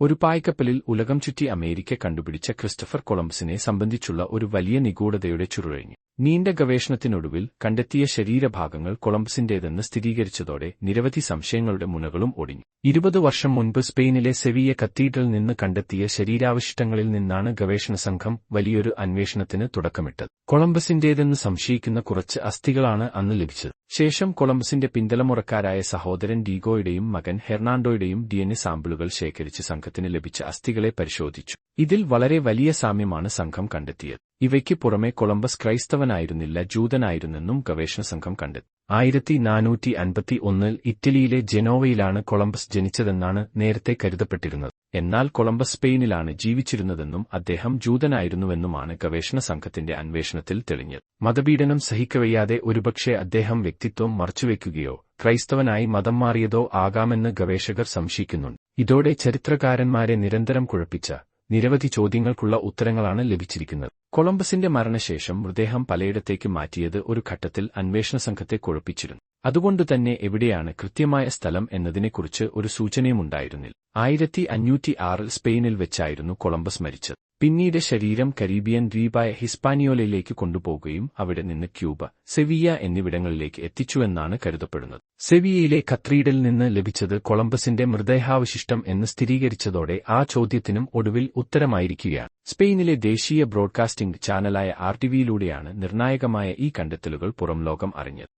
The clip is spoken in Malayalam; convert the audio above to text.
ഒരു പായ്ക്കപ്പലിൽ ഉലകം ചുറ്റി അമേരിക്ക കണ്ടുപിടിച്ച ക്രിസ്റ്റഫർ കൊളംബസിനെ സംബന്ധിച്ചുള്ള ഒരു വലിയ നിഗൂഢതയുടെ ചുരുഴഞ്ഞു നീണ്ട ഗവേഷണത്തിനൊടുവിൽ കണ്ടെത്തിയ ശരീരഭാഗങ്ങൾ കൊളംബസിന്റേതെന്ന് സ്ഥിരീകരിച്ചതോടെ നിരവധി സംശയങ്ങളുടെ മുനകളും ഒടിഞ്ഞു. ഇരുപത് വർഷം മുൻപ് സ്പെയിനിലെ സെവിയ കത്തീഡ്രൽ നിന്ന് കണ്ടെത്തിയ ശരീരാവശിഷ്ടങ്ങളിൽ നിന്നാണ് ഗവേഷണ സംഘം വലിയൊരു അന്വേഷണത്തിന് തുടക്കമിട്ടത്. കൊളംബസിന്റേതെന്ന് സംശയിക്കുന്ന കുറച്ച് അസ്ഥികളാണ് അന്ന് ലഭിച്ചത്. ശേഷം കൊളംബസിന്റെ പിന്തലമുറക്കാരായ സഹോദരൻ ഡീഗോയുടെയും മകൻ ഹെർണാണ്ടോയുടെയും ഡിഎൻഎ സാമ്പിളുകൾ ശേഖരിച്ച് സംഘത്തിന് ലഭിച്ച അസ്ഥികളെ പരിശോധിച്ചു. ഇതിൽ വളരെ വലിയ സാമ്യമാണ് സംഘം കണ്ടെത്തിയത്. ഇവയ്ക്ക് പുറമെ കൊളംബസ് ക്രൈസ്തവനായിരുന്നില്ല ജൂതനായിരുന്നെന്നും ഗവേഷണ സംഘം കണ്ടെത്തി. ആയിരത്തി നാനൂറ്റി അൻപത്തി ഒന്നിൽ ഇറ്റലിയിലെ ജനോവയിലാണ് കൊളംബസ് ജനിച്ചതെന്നാണ് നേരത്തെ കരുതപ്പെട്ടിരുന്നത്. എന്നാൽ കൊളംബസ് സ്പെയിനിലാണ് ജീവിച്ചിരുന്നതെന്നും അദ്ദേഹം ജൂതനായിരുന്നുവെന്നുമാണ് ഗവേഷണ സംഘത്തിന്റെ അന്വേഷണത്തിൽ തെളിഞ്ഞത്. മതപീഡനം സഹിക്കവയ്യാതെ ഒരുപക്ഷെ അദ്ദേഹം വ്യക്തിത്വം മറച്ചുവെക്കുകയോ ക്രൈസ്തവനായി മതം മാറിയതോ ആകാമെന്ന് ഗവേഷകർ സംശയിക്കുന്നുണ്ട്. ഇതോടെ ചരിത്രകാരന്മാരെ നിരന്തരം കുഴപ്പിച്ച നിരവധി ചോദ്യങ്ങൾക്കുള്ള ഉത്തരങ്ങളാണ് ലഭിച്ചിരിക്കുന്നത്. കൊളംബസിന്റെ മരണശേഷം മൃതദേഹം പലയിടത്തേക്ക് മാറ്റിയത് ഒരു ഘട്ടത്തിൽ അന്വേഷണ സംഘത്തെ കുഴപ്പിച്ചിരുന്നു. അതുകൊണ്ടുതന്നെ എവിടെയാണ് കൃത്യമായ സ്ഥലം എന്നതിനെക്കുറിച്ച് ഒരു സൂചനയുമുണ്ടായിരുന്നില്ല. ആയിരത്തി അഞ്ഞൂറ്റി ആറിൽ സ്പെയിനിൽ വെച്ചായിരുന്നു കൊളംബസ് മരിച്ചത്. പിന്നീട് ശരീരം കരീബിയൻ ദ്വീപായ ഹിസ്പാനിയോലയിലേക്ക് കൊണ്ടുപോകുകയും അവിടെ നിന്ന് ക്യൂബ സെവിയ എന്നിവിടങ്ങളിലേക്ക് എത്തിച്ചുവെന്നാണ് കരുതപ്പെടുന്നത്. സെവിയയിലെ കത്രീഡിൽ നിന്ന് ലഭിച്ചത് കൊളംബസിന്റെ മൃതദേഹാവശിഷ്ടം എന്ന് സ്ഥിരീകരിച്ചതോടെ ആ ചോദ്യത്തിനും ഒടുവിൽ ഉത്തരമായിരിക്കുകയാണ്. സ്പെയിനിലെ ദേശീയ ബ്രോഡ്കാസ്റ്റിംഗ് ചാനലായ ആർ ടിവിയിലൂടെയാണ് നിർണായകമായ ഈ കണ്ടെത്തലുകൾ പുറംലോകം അറിഞ്ഞത്.